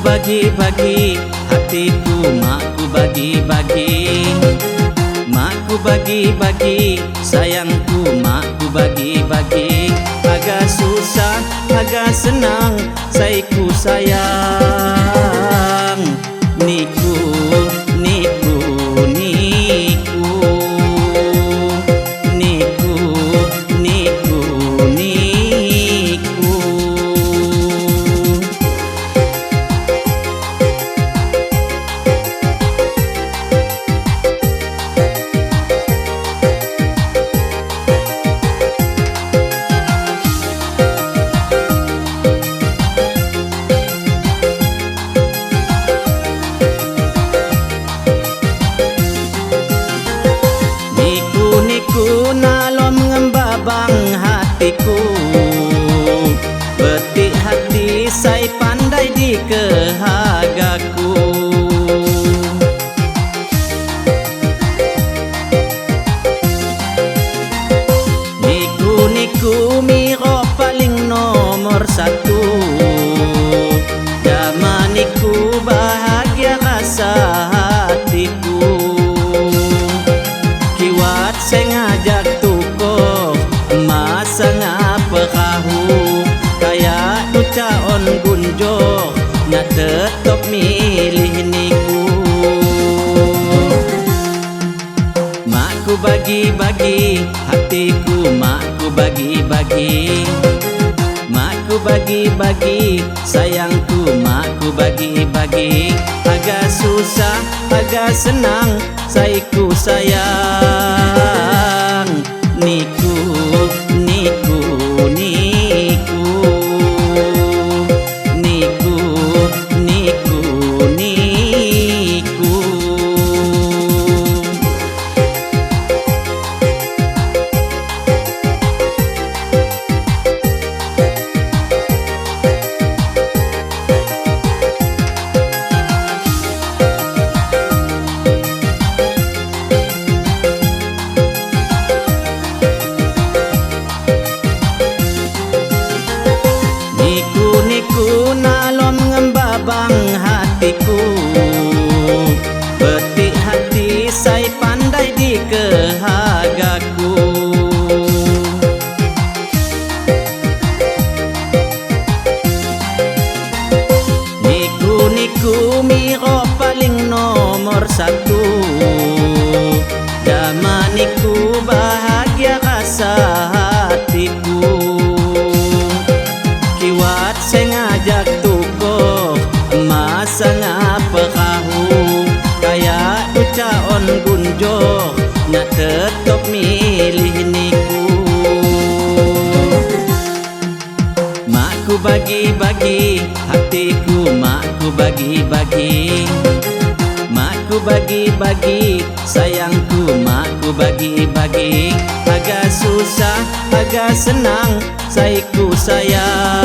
bagi-bagi Hatiku makku bagi-bagi. Makku bagi-bagi Sayangku makku bagi-bagi. Agak susah, agak senang Saiku sayang Niku niku nalom ngembabang hatiku gunjo Na tetap milih niku. Makku bagi-bagi Hatiku makku bagi-bagi. Makku bagi-bagi Sayangku makku bagi-bagi. Agak susah, agak senang Saiku sayang di kehagaku Niku niku miro paling nomor satu. Damaniku bahagia rasa hatiku. Kiwat sengajak tuko Masa ngapa kahu? Kaya ucaon gunjo Tetap milih niku. Makku bagi-bagi Hatiku makku bagi-bagi. Makku bagi-bagi Sayangku makku bagi-bagi. Agak susah, agak senang Saiku sayang